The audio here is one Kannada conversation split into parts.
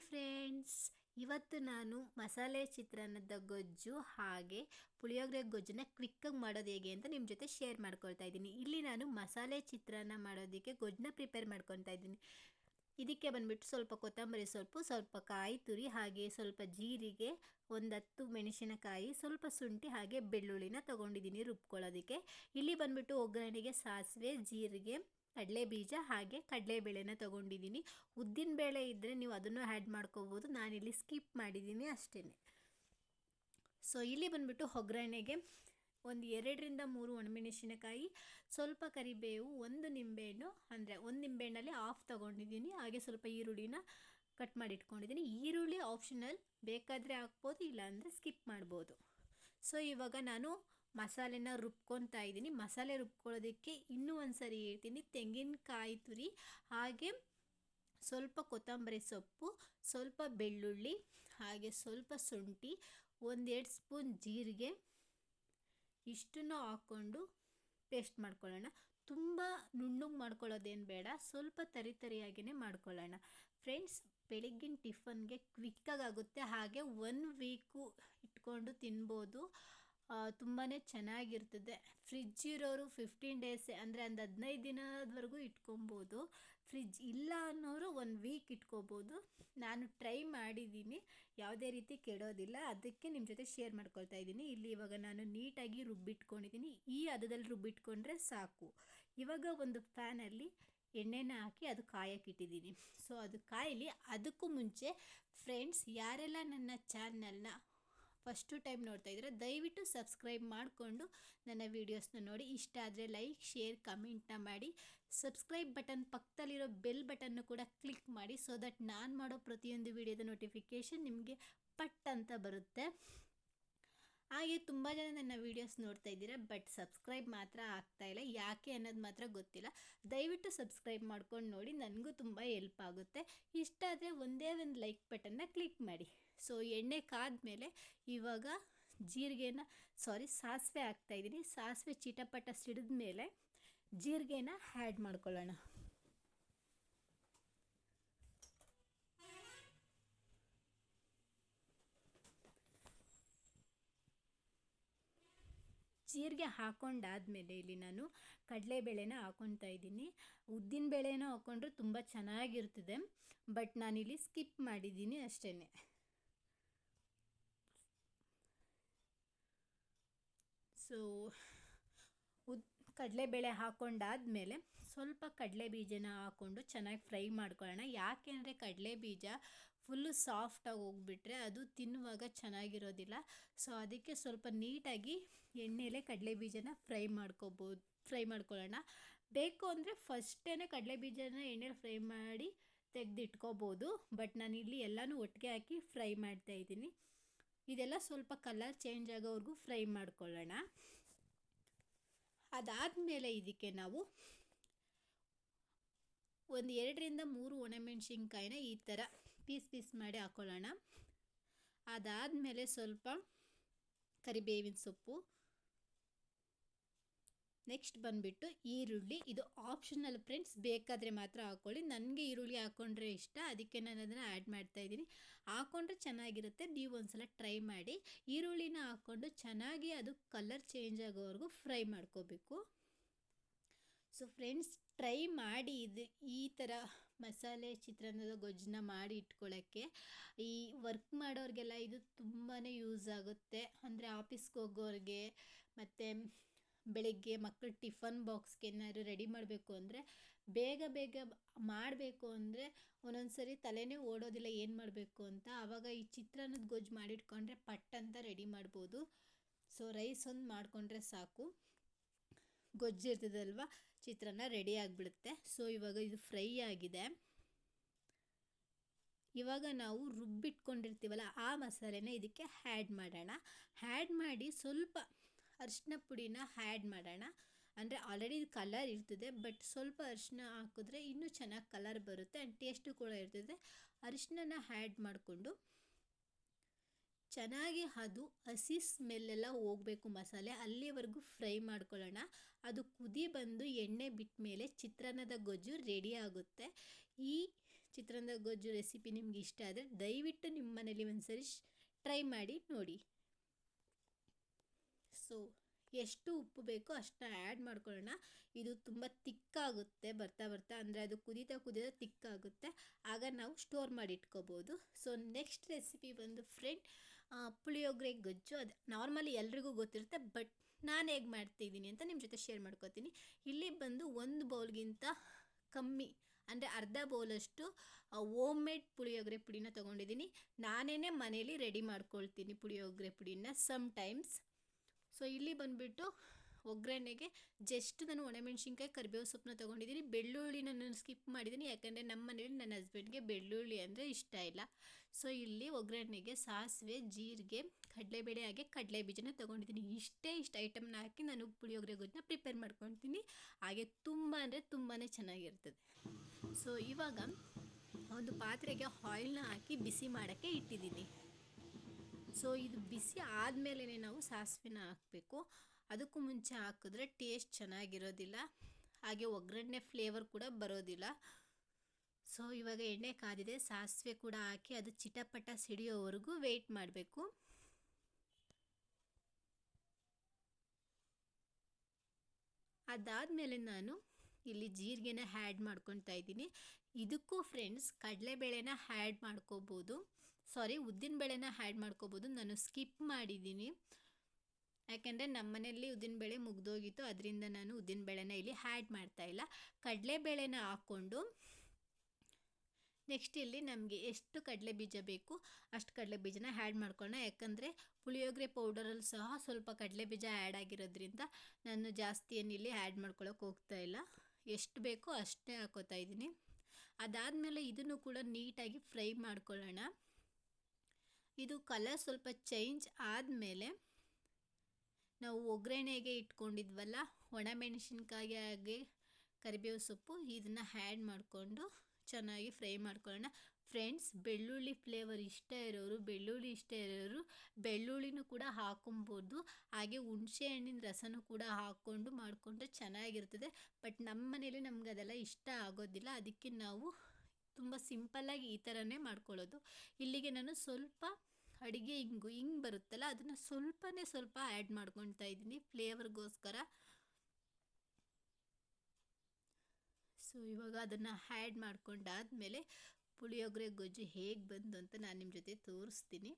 ಫ್ರೆಂಡ್ಸ್. ಇವತ್ತು ನಾನು ಮಸಾಲೆ ಚಿತ್ರಾನ್ನದ ಗೊಜ್ಜು ಹಾಗೆ ಪುಳಿಯೋಗರೆ ಗೊಜ್ಜನ್ನ ಕ್ವಿಕ್ಕಾಗಿ ಮಾಡೋದು ಹೇಗೆ ಅಂತ ನಿಮ್ಮ ಜೊತೆ ಶೇರ್ ಮಾಡ್ಕೊಳ್ತಾ ಇದ್ದೀನಿ. ಇಲ್ಲಿ ನಾನು ಮಸಾಲೆ ಚಿತ್ರಾನ್ನ ಮಾಡೋದಕ್ಕೆ ಗೊಜ್ಜನ್ನ ಪ್ರಿಪೇರ್ ಮಾಡ್ಕೊತಾ ಇದ್ದೀನಿ. ಇದಕ್ಕೆ ಬಂದುಬಿಟ್ಟು ಸ್ವಲ್ಪ ಕೊತ್ತಂಬರಿ ಸೊಪ್ಪು, ಸ್ವಲ್ಪ ಕಾಯಿ ತುರಿ, ಹಾಗೆ ಸ್ವಲ್ಪ ಜೀರಿಗೆ, ಒಂದು ಹತ್ತು ಮೆಣಸಿನಕಾಯಿ, ಸ್ವಲ್ಪ ಶುಂಠಿ, ಹಾಗೆ ಬೆಳ್ಳುಳ್ಳಿನ ತೊಗೊಂಡಿದ್ದೀನಿ ರುಬ್ಕೊಳ್ಳೋದಕ್ಕೆ. ಇಲ್ಲಿ ಬಂದುಬಿಟ್ಟು ಒಗ್ಗರಣೆಗೆ ಸಾಸಿವೆ, ಜೀರಿಗೆ ಕಡಲೆ ಬೀಜ ಹಾಗೆ ಕಡಲೆಬೇಳೆನ ತೊಗೊಂಡಿದ್ದೀನಿ. ಉದ್ದಿನ ಬೇಳೆ ಇದ್ದರೆ ನೀವು ಅದನ್ನು ಆ್ಯಡ್ ಮಾಡ್ಕೋಬೋದು. ನಾನಿಲ್ಲಿ ಸ್ಕಿಪ್ ಮಾಡಿದ್ದೀನಿ ಅಷ್ಟೇ ಸೊ ಇಲ್ಲಿ ಬಂದುಬಿಟ್ಟು ಒಗ್ಗರಣೆಗೆ ಒಂದು ಎರಡರಿಂದ ಮೂರು ಒಣಮೆಣಸಿನಕಾಯಿ, ಸ್ವಲ್ಪ ಕರಿಬೇವು, ಒಂದು ನಿಂಬೆಹಣ್ಣು, ಅಂದರೆ ಒಂದು ನಿಂಬೆಹಣ್ಣಲ್ಲಿ ಆಫ್ ತೊಗೊಂಡಿದ್ದೀನಿ. ಹಾಗೆ ಸ್ವಲ್ಪ ಈರುಳ್ಳಿನ ಕಟ್ ಮಾಡಿ ಇಟ್ಕೊಂಡಿದ್ದೀನಿ ಈರುಳ್ಳಿ ಆಪ್ಷನಲ್ ಬೇಕಾದರೆ ಹಾಕ್ಬೋದು, ಇಲ್ಲಾಂದರೆ ಸ್ಕಿಪ್ ಮಾಡ್ಬೋದು. ಸೊ ಇವಾಗ ನಾನು ಮಸಾಲೆನ ರುಬ್ಕೊತಾ ಇದ್ದೀನಿ. ಮಸಾಲೆ ರುಬ್ಕೊಳ್ಳೋದಕ್ಕೆ ಇನ್ನೂ ಒಂದು ಸರಿ ಹೇಳ್ತೀನಿ. ತೆಂಗಿನಕಾಯಿ ತುರಿ, ಹಾಗೆ ಸ್ವಲ್ಪ ಕೊತ್ತಂಬರಿ ಸೊಪ್ಪು, ಸ್ವಲ್ಪ ಬೆಳ್ಳುಳ್ಳಿ, ಹಾಗೆ ಸ್ವಲ್ಪ ಶುಂಠಿ, ಒಂದೆರಡು ಸ್ಪೂನ್ ಜೀರಿಗೆ ಇಷ್ಟನ್ನು ಹಾಕ್ಕೊಂಡು ಪೇಸ್ಟ್ ಮಾಡ್ಕೊಳ್ಳೋಣ. ತುಂಬ ನುಣ್ಣಗೆ ಮಾಡ್ಕೊಳ್ಳೋದೇನು ಬೇಡ, ಸ್ವಲ್ಪ ತರಿ ತರಿಯಾಗಿಯೇ ಮಾಡ್ಕೊಳ್ಳೋಣ. ಫ್ರೆಂಡ್ಸ್, ಬೆಳಗ್ಗಿನ ಟಿಫನ್ಗೆ ಕ್ವಿಕ್ಕಾಗುತ್ತೆ ಹಾಗೆ ಒನ್ ವೀಕು ಇಟ್ಕೊಂಡು ತಿನ್ಬೋದು. ತುಂಬಾ ಚೆನ್ನಾಗಿರ್ತದೆ. ಫ್ರಿಜ್ ಇರೋರು ಫಿಫ್ಟೀನ್ ಡೇಸ್ ಅಂದರೆ ಒಂದು ಹದಿನೈದು ದಿನದವರೆಗೂ ಇಟ್ಕೊಬೋದು. ಫ್ರಿಜ್ ಇಲ್ಲ ಅನ್ನೋರು ಒಂದು ವೀಕ್ ಇಟ್ಕೋಬೋದು. ನಾನು ಟ್ರೈ ಮಾಡಿದ್ದೀನಿ ಯಾವುದೇ ರೀತಿ ಕೆಡೋದಿಲ್ಲ. ಅದಕ್ಕೆ ನಿಮ್ಮ ಜೊತೆ ಶೇರ್ ಮಾಡ್ಕೊಳ್ತಾ ಇದ್ದೀನಿ. ಇಲ್ಲಿ ಇವಾಗ ನಾನು ನೀಟಾಗಿ ರುಬ್ಬಿಟ್ಕೊಂಡಿದ್ದೀನಿ ಈ ಹದದಲ್ಲಿ ರುಬ್ಬಿಟ್ಕೊಂಡ್ರೆ ಸಾಕು. ಇವಾಗ ಒಂದು ಫ್ಯಾನಲ್ಲಿ ಎಣ್ಣೆನ ಹಾಕಿ ಅದು ಕಾಯಕ್ಕಿಟ್ಟಿದ್ದೀನಿ ಸೊ ಅದು ಕಾಯಲಿ ಅದಕ್ಕೂ ಮುಂಚೆ ಫ್ರೆಂಡ್ಸ್ ಯಾರೆಲ್ಲ ನನ್ನ ಚಾನಲ್ನ ಫಸ್ಟು ಟೈಮ್ ನೋಡ್ತಾ ಇದ್ದರೆ ದಯವಿಟ್ಟು ಸಬ್ಸ್ಕ್ರೈಬ್ ಮಾಡಿಕೊಂಡು ನನ್ನ ವೀಡಿಯೋಸ್ನ ನೋಡಿ. ಇಷ್ಟ ಆದರೆ ಲೈಕ್, ಶೇರ್, ಕಮೆಂಟ್ನ ಮಾಡಿ. ಸಬ್ಸ್ಕ್ರೈಬ್ ಬಟನ್ ಪಕ್ಕದಲ್ಲಿರೋ ಬೆಲ್ ಬಟನ್ನು ಕೂಡ ಕ್ಲಿಕ್ ಮಾಡಿ ಸೊ ದಟ್ ನಾನು ಮಾಡೋ ಪ್ರತಿಯೊಂದು ವೀಡಿಯೋದ ನೋಟಿಫಿಕೇಷನ್ ನಿಮಗೆ ಪಟ್ ಅಂತ ಬರುತ್ತೆ. ಹಾಗೆ ತುಂಬ ಜನ ನನ್ನ ವೀಡಿಯೋಸ್ ನೋಡ್ತಾ ಇದ್ದೀರಾ ಬಟ್ ಸಬ್ಸ್ಕ್ರೈಬ್ ಮಾತ್ರ ಆಗ್ತಾ ಇಲ್ಲ. ಯಾಕೆ ಅನ್ನೋದು ಮಾತ್ರ ಗೊತ್ತಿಲ್ಲ. ದಯವಿಟ್ಟು ಸಬ್ಸ್ಕ್ರೈಬ್ ಮಾಡ್ಕೊಂಡು ನೋಡಿ, ನನಗೂ ತುಂಬ ಹೆಲ್ಪ್ ಆಗುತ್ತೆ. ಇಷ್ಟ ಆದರೆ ಒಂದೇ ಒಂದು ಲೈಕ್ ಬಟನ್ನ ಕ್ಲಿಕ್ ಮಾಡಿ. ಸೊ ಎಣ್ಣೆ ಕಾದ್ಮೇಲೆ ಇವಾಗ ಜೀರಿಗೆನ ಸಾರಿ ಸಾಸಿವೆ ಹಾಕ್ತಾಯಿದ್ದೀನಿ ಸಾಸಿವೆ ಚಿಟಪಟ ಸಿಡಿದ ಮೇಲೆ ಜೀರಿಗೆನ ಆ್ಯಡ್ ಮಾಡ್ಕೊಳ್ಳೋಣ. ಜೀರಿಗೆ ಹಾಕೊಂಡಾದಮೇಲೆ ಇಲ್ಲಿ ನಾನು ಕಡಲೆಬೇಳೆನ ಹಾಕೊತಾ ಇದ್ದೀನಿ. ಉದ್ದಿನ ಬೇಳೆನ ಹಾಕ್ಕೊಂಡ್ರೆ ತುಂಬ ಚೆನ್ನಾಗಿರ್ತದೆ ಬಟ್ ನಾನಿಲ್ಲಿ ಸ್ಕಿಪ್ ಮಾಡಿದ್ದೀನಿ ಅಷ್ಟೇ ಸೊ, ಉದ್, ಕಡಲೆಬೇಳೆ ಹಾಕ್ಕೊಂಡಾದಮೇಲೆ ಸ್ವಲ್ಪ ಕಡಲೆ ಬೀಜನ ಹಾಕ್ಕೊಂಡು ಚೆನ್ನಾಗಿ ಫ್ರೈ ಮಾಡ್ಕೊಳ್ಳೋಣ. ಯಾಕೆ ಅಂದರೆ ಕಡಲೆ ಬೀಜ ಫುಲ್ಲು ಸಾಫ್ಟಾಗಿ ಹೋಗ್ಬಿಟ್ರೆ ಅದು ತಿನ್ನುವಾಗ ಚೆನ್ನಾಗಿರೋದಿಲ್ಲ. ಸೊ, ಅದಕ್ಕೆ ಸ್ವಲ್ಪ ನೀಟಾಗಿ ಎಣ್ಣೆಲೆ ಕಡಲೆ ಬೀಜನ ಫ್ರೈ ಮಾಡ್ಕೋಬೋದು, ಫ್ರೈ ಮಾಡ್ಕೊಳ್ಳೋಣ. ಬೇಕು ಅಂದರೆ ಫಸ್ಟೇ ಕಡಲೆ ಬೀಜನ ಎಣ್ಣೆಲಿ ಫ್ರೈ ಮಾಡಿ ತೆಗೆದಿಟ್ಕೋಬೋದು. ಬಟ್ ನಾನು ಇಲ್ಲಿ ಎಲ್ಲನೂ ಒಟ್ಟಿಗೆ ಹಾಕಿ ಫ್ರೈ ಮಾಡ್ತಾಯಿದ್ದೀನಿ ಇದೆಲ್ಲ ಸ್ವಲ್ಪ ಕಲರ್ ಚೇಂಜ್ ಆಗೋವರೆಗೂ ಫ್ರೈ ಮಾಡ್ಕೊಳ್ಳೋಣ. ಅದಾದಮೇಲೆ ಇದಕ್ಕೆ ನಾವು ಒಂದು ಎರಡರಿಂದ ಮೂರು ಒಣಮೆಣ್ಸಿನ್ಕಾಯಿನ ಈ ಥರ ಪೀಸ್ ಪೀಸ್ ಮಾಡಿ ಹಾಕ್ಕೊಳ್ಳೋಣ ಅದಾದಮೇಲೆ ಸ್ವಲ್ಪ ಕರಿಬೇವಿನ ಸೊಪ್ಪು ನೆಕ್ಸ್ಟ್ ಬಂದುಬಿಟ್ಟು ಈರುಳ್ಳಿ. ಇದು ಆಪ್ಷನಲ್ ಫ್ರೆಂಡ್ಸ್ ಬೇಕಾದರೆ ಮಾತ್ರ ಹಾಕ್ಕೊಳ್ಳಿ ನನಗೆ ಈರುಳ್ಳಿ ಹಾಕ್ಕೊಂಡ್ರೆ ಇಷ್ಟ. ಅದಕ್ಕೆ ನಾನು ಅದನ್ನು ಆ್ಯಡ್ ಮಾಡ್ತಾಯಿದ್ದೀನಿ ಹಾಕ್ಕೊಂಡ್ರೆ ಚೆನ್ನಾಗಿರುತ್ತೆ. ನೀವು ಒಂದು ಟ್ರೈ ಮಾಡಿ. ಈರುಳ್ಳಿನ ಹಾಕ್ಕೊಂಡು ಚೆನ್ನಾಗಿ ಅದು ಕಲರ್ ಚೇಂಜ್ ಆಗೋವರೆಗೂ ಫ್ರೈ ಮಾಡ್ಕೋಬೇಕು. ಸೊ ಫ್ರೆಂಡ್ಸ್ ಟ್ರೈ ಮಾಡಿ ಇದು ಈ ಥರ ಮಸಾಲೆ ಚಿತ್ರಾನ್ನದ ಗೊಜ್ಜನ್ನ ಮಾಡಿ ಇಟ್ಕೊಳ್ಳೋಕ್ಕೆ ಈ ವರ್ಕ್ ಮಾಡೋರಿಗೆಲ್ಲ ಇದು ತುಂಬಾ ಯೂಸ್ ಆಗುತ್ತೆ. ಅಂದರೆ ಆಫೀಸ್ಗೆ ಹೋಗೋರಿಗೆ, ಮತ್ತು ಬೆಳಿಗ್ಗೆ ಮಕ್ಕಳು ಟಿಫನ್ ಬಾಕ್ಸ್ಗೆ ಏನಾದ್ರು ರೆಡಿ ಮಾಡಬೇಕು ಅಂದರೆ ಬೇಗ ಬೇಗ ಮಾಡಬೇಕು ಅಂದರೆ ಒಂದೊಂದು ಸರಿ ತಲೆನೇ ಓಡೋದಿಲ್ಲ ಏನು ಮಾಡಬೇಕು ಅಂತ. ಆವಾಗ ಈ ಚಿತ್ರಾನ್ನದ ಗೊಜ್ಜು ಮಾಡಿಟ್ಕೊಂಡ್ರೆ ಪಟ್ ಅಂತ ರೆಡಿ ಮಾಡ್ಬೋದು. ಸೊ ರೈಸ್ ಒಂದು ಮಾಡಿಕೊಂಡ್ರೆ ಸಾಕು. ಗೊಜ್ಜು ಇರ್ತದಲ್ವ? ಚಿತ್ರಾನ್ನ ರೆಡಿ ಆಗಿಬಿಡುತ್ತೆ. ಸೊ ಇವಾಗ ಇದು ಫ್ರೈ ಆಗಿದೆ. ಇವಾಗ ನಾವು ರುಬ್ಬಿಟ್ಕೊಂಡಿರ್ತೀವಲ್ಲ ಆ ಮಸಾಲೆನ ಇದಕ್ಕೆ ಹ್ಯಾಡ್ ಮಾಡೋಣ. ಹ್ಯಾಡ್ ಮಾಡಿ ಸ್ವಲ್ಪ ಅರಿಶಿನ ಪುಡಿನ ಹ್ಯಾಡ್ ಮಾಡೋಣ. ಅಂದರೆ ಆಲ್ರೆಡಿ ಕಲರ್ ಇರ್ತದೆ ಬಟ್ ಸ್ವಲ್ಪ ಅರಿಶಿನ ಹಾಕಿದ್ರೆ ಇನ್ನೂ ಚೆನ್ನಾಗಿ ಕಲರ್ ಬರುತ್ತೆ ಆ್ಯಂಡ್ ಟೇಸ್ಟು ಕೂಡ ಇರ್ತದೆ. ಅರಿಶಿನನ ಹ್ಯಾಡ್ ಮಾಡಿಕೊಂಡು ಚೆನ್ನಾಗಿ ಅದು ಹಸಿ ಸ್ಮೆಲ್ಲೆಲ್ಲ ಹೋಗಬೇಕು ಮಸಾಲೆ, ಅಲ್ಲಿವರೆಗೂ ಫ್ರೈ ಮಾಡ್ಕೊಳ್ಳೋಣ. ಅದು ಕುದಿ ಬಂದು ಎಣ್ಣೆ ಬಿಟ್ಟ ಮೇಲೆ ಚಿತ್ರಾನ್ನದ ಗೊಜ್ಜು ರೆಡಿ ಆಗುತ್ತೆ. ಈ ಚಿತ್ರಾನ್ನದ ಗೊಜ್ಜು ರೆಸಿಪಿ ನಿಮ್ಗೆ ಇಷ್ಟ ಆದರೆ ದಯವಿಟ್ಟು ನಿಮ್ಮ ಮನೇಲಿ ಒಂದ್ಸರಿ ಟ್ರೈ ಮಾಡಿ ನೋಡಿ. ಸೊ ಎಷ್ಟು ಉಪ್ಪು ಬೇಕೋ ಅಷ್ಟನ್ನ ಆ್ಯಡ್ ಮಾಡ್ಕೊಳ್ಳೋಣ. ಇದು ತುಂಬ ತಿಕ್ಕಾಗುತ್ತೆ, ಬರ್ತಾ ಬರ್ತಾ, ಅಂದರೆ ಅದು ಕುದೀತಾ ಕುದೀತಾ ತಿಕ್ಕಾಗುತ್ತೆ. ಆಗ ನಾವು ಸ್ಟೋರ್ ಮಾಡಿ ಇಟ್ಕೋಬೋದು ಸೊ ನೆಕ್ಸ್ಟ್ ರೆಸಿಪಿ ಬಂದು ಫ್ರೆಂಡ್ ಪುಳಿಯೋಗರೆ ಗೊಜ್ಜು. ಅದು ನಾರ್ಮಲಿ ಎಲ್ರಿಗೂ ಗೊತ್ತಿರುತ್ತೆ ಬಟ್ ನಾನು ಹೇಗೆ ಮಾಡ್ತಿದ್ದೀನಿ ಅಂತ ನಿಮ್ಮ ಜೊತೆ ಶೇರ್ ಮಾಡ್ಕೋತೀನಿ. ಇಲ್ಲಿ ಬಂದು ಒಂದು ಬೌಲ್ಗಿಂತ ಕಮ್ಮಿ, ಅಂದರೆ ಅರ್ಧ ಬೌಲಷ್ಟು ಓಮ್ ಮೇಡ್ ಪುಳಿಯೋಗರೆ ಪುಡಿನ ತೊಗೊಂಡಿದ್ದೀನಿ. ನಾನೇ ಮನೇಲಿ ರೆಡಿ ಮಾಡ್ಕೊಳ್ತೀನಿ ಪುಳಿಯೋಗರೆ ಪುಡಿನ ಸಮ್ ಟೈಮ್ಸ್ ಸೊ ಇಲ್ಲಿ ಬಂದುಬಿಟ್ಟು ಒಗ್ಗರಣೆಗೆ ಜಸ್ಟ್ ನಾನು ಒಣಮೆಣ್ಸಿನ್ಕಾಯಿ ಕರಿಬೇವು ಸೊಪ್ಪನ್ನ ತೊಗೊಂಡಿದ್ದೀನಿ. ಬೆಳ್ಳುಳ್ಳಿನ ನಾನು ಸ್ಕಿಪ್ ಮಾಡಿದ್ದೀನಿ. ಯಾಕಂದರೆ ನಮ್ಮ ಮನೇಲಿ ನನ್ನ ಹಸ್ಬೆಂಡ್ಗೆ ಬೆಳ್ಳುಳ್ಳಿ ಅಂದರೆ ಇಷ್ಟ ಇಲ್ಲ. ಸೊ ಇಲ್ಲಿ ಒಗ್ಗರಣೆಗೆ ಸಾಸಿವೆ, ಜೀರಿಗೆ, ಕಡಲೆಬೇಳೆ ಹಾಗೆ ಕಡಲೆ ಬೀಜನ ತೊಗೊಂಡಿದ್ದೀನಿ. ಇಷ್ಟೇ ಇಷ್ಟು ಐಟಮ್ನ ಹಾಕಿ ನಾನು ಪುಳಿಯೋಗರೆ ಗೊಜ್ಜನ್ನ ಪ್ರಿಪೇರ್ ಮಾಡ್ಕೊತೀನಿ. ಹಾಗೆ ತುಂಬ ಅಂದರೆ ತುಂಬಾ ಚೆನ್ನಾಗಿರ್ತದೆ. ಸೊ ಇವಾಗ ಒಂದು ಪಾತ್ರೆಗೆ ಆಯಿಲ್ನ ಹಾಕಿ ಬಿಸಿ ಮಾಡೋಕ್ಕೆ ಇಟ್ಟಿದ್ದೀನಿ. ಸೊ ಇದು ಬಿಸಿ ಆದಮೇಲೆ ನಾವು ಸಾಸಿವೆನ ಹಾಕಬೇಕು. ಅದಕ್ಕೂ ಮುಂಚೆ ಹಾಕಿದ್ರೆ ಟೇಸ್ಟ್ ಚೆನ್ನಾಗಿರೋದಿಲ್ಲ. ಹಾಗೆ ಒಗ್ಗರಣೆ ಫ್ಲೇವರ್ ಕೂಡ ಬರೋದಿಲ್ಲ. ಸೊ ಇವಾಗ ಎಣ್ಣೆ ಕಾದಿದೆ. ಸಾಸಿವೆ ಕೂಡ ಹಾಕಿ ಅದು ಚಿಟಪಟ ಸಿಡಿಯೋವರೆಗೂ ವೆಯ್ಟ್ ಮಾಡಬೇಕು. ಅದಾದಮೇಲೆ ನಾನು ಇಲ್ಲಿ ಜೀರಿಗೆನ ಹ್ಯಾಡ್ ಮಾಡ್ಕೊತಾ ಇದ್ದೀನಿ. ಇದಕ್ಕೂ ಫ್ರೆಂಡ್ಸ್ ಕಡಲೆಬೇಳೆನ ಹ್ಯಾಡ್ ಮಾಡ್ಕೋಬೋದು. ಸಾರಿ ಉದ್ದಿನ ಬೇಳೆನ ಹ್ಯಾಡ್ ಮಾಡ್ಕೋಬೋದು. ನಾನು ಸ್ಕಿಪ್ ಮಾಡಿದ್ದೀನಿ. ಯಾಕೆಂದರೆ ನಮ್ಮ ಮನೆಯಲ್ಲಿ ಉದ್ದಿನಬೇಳೆ ಮುಗ್ದೋಗಿತ್ತು. ಅದರಿಂದ ನಾನು ಉದ್ದಿನ ಬೇಳೆನ ಇಲ್ಲಿ ಹ್ಯಾಡ್ ಮಾಡ್ತಾಯಿಲ್ಲ ಕಡಲೆಬೇಳೆನ ಹಾಕ್ಕೊಂಡು ನೆಕ್ಸ್ಟ್ ಇಲ್ಲಿ ನಮಗೆ ಎಷ್ಟು ಕಡಲೆ ಬೀಜ ಬೇಕು, ಅಷ್ಟು ಕಡಲೆ ಬೀಜನ ಹ್ಯಾಡ್ ಮಾಡ್ಕೊಳ್ಳೋಣ. ಯಾಕಂದರೆ ಪುಳಿಯೋಗರೆ ಪೌಡರಲ್ಲಿ ಸಹ ಸ್ವಲ್ಪ ಕಡಲೆ ಬೀಜ ಆ್ಯಡ್ ಆಗಿರೋದ್ರಿಂದ ನಾನು ಜಾಸ್ತಿ ಏನಿಲ್ಲಿ ಆ್ಯಡ್ ಮಾಡ್ಕೊಳ್ಳೋಕೆ ಹೋಗ್ತಾ ಇಲ್ಲ. ಎಷ್ಟು ಬೇಕೋ ಅಷ್ಟೇ ಹಾಕೋತಾ ಇದ್ದೀನಿ. ಅದಾದಮೇಲೆ ಇದನ್ನು ಕೂಡ ನೀಟಾಗಿ ಫ್ರೈ ಮಾಡ್ಕೊಳ್ಳೋಣ. ಇದು ಕಲರ್ ಸ್ವಲ್ಪ ಚೇಂಜ್ ಆದಮೇಲೆ ನಾವು ಒಗ್ಗರಣೆಗೆ ಇಟ್ಕೊಂಡಿದ್ವಲ್ಲ, ಒಣಮೆಣಸಿನ್ಕಾಯಿ ಹಾಗೆ ಕರಿಬೇವು ಸೊಪ್ಪು, ಇದನ್ನು ಹ್ಯಾಡ್ ಮಾಡಿಕೊಂಡು ಚೆನ್ನಾಗಿ ಫ್ರೈ ಮಾಡ್ಕೊಳ್ಳೋಣ. ಫ್ರೆಂಡ್ಸ್ ಬೆಳ್ಳುಳ್ಳಿ ಫ್ಲೇವರ್ ಇಷ್ಟ ಇರೋರು, ಬೆಳ್ಳುಳ್ಳಿ ಇಷ್ಟ ಇರೋರು ಬೆಳ್ಳುಳ್ಳಿನೂ ಕೂಡ ಹಾಕೊಬೋದು. ಹಾಗೆ ಹುಣಸೆ ಹಣ್ಣಿನ ರಸನೂ ಕೂಡ ಹಾಕ್ಕೊಂಡು ಮಾಡಿಕೊಂಡ್ರೆ ಚೆನ್ನಾಗಿರ್ತದೆ. ಬಟ್ ನಮ್ಮ ಮನೇಲಿ ನಮ್ಗೆ ಅದೆಲ್ಲ ಇಷ್ಟ ಆಗೋದಿಲ್ಲ. ಅದಕ್ಕೆ ನಾವು ತುಂಬ ಸಿಂಪಲ್ಲಾಗಿ ಈ ಥರನೇ ಮಾಡ್ಕೊಳ್ಳೋದು. ಇಲ್ಲಿಗೆ ನಾನು ಸ್ವಲ್ಪ ಅಡುಗೆ ಹಿಂಗು, ಹಿಂಗೆ ಬರುತ್ತಲ್ಲ, ಅದನ್ನು ಸ್ವಲ್ಪನೇ ಸ್ವಲ್ಪ ಆ್ಯಡ್ ಮಾಡ್ಕೊಳ್ತಾ ಇದ್ದೀನಿ ಫ್ಲೇವರ್ಗೋಸ್ಕರ. ಸೊ, ಇವಾಗ ಅದನ್ನು ಆ್ಯಡ್ ಮಾಡ್ಕೊಂಡಾದಮೇಲೆ ಪುಳಿಯೋಗರೆ ಗೊಜ್ಜು ಹೇಗೆ ಬಂದು ಅಂತ ನಾನು ನಿಮ್ಮ ಜೊತೆ ತೋರಿಸ್ತೀನಿ.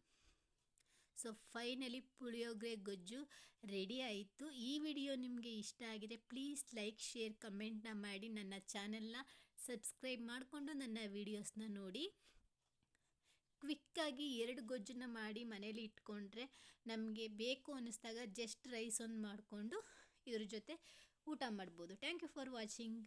ಸೊ, ಫೈನಲಿ ಪುಳಿಯೋಗರೆ ಗೊಜ್ಜು ರೆಡಿ ಆಯಿತು. ಈ ವಿಡಿಯೋ ನಿಮಗೆ ಇಷ್ಟ ಆಗಿದೆ ಪ್ಲೀಸ್ ಲೈಕ್, ಶೇರ್, ಕಮೆಂಟ್ನ ಮಾಡಿ ನನ್ನ ಚಾನೆಲ್ನ ಸಬ್ಸ್ಕ್ರೈಬ್ ಮಾಡಿಕೊಂಡು ನನ್ನ ವೀಡಿಯೋಸ್ನ ನೋಡಿ. ಕ್ವಿಕ್ಕಾಗಿ ಎರಡು ಗೊಜ್ಜನ್ನು ಮಾಡಿ ಮನೇಲಿ ಇಟ್ಕೊಂಡ್ರೆ ನಮಗೆ ಬೇಕು ಅನ್ನಿಸ್ದಾಗ ಜಸ್ಟ್ ರೈಸ್ ಒಂದು ಮಾಡಿಕೊಂಡು ಇದ್ರ ಜೊತೆ ಊಟ ಮಾಡ್ಬೋದು. Thank you for watching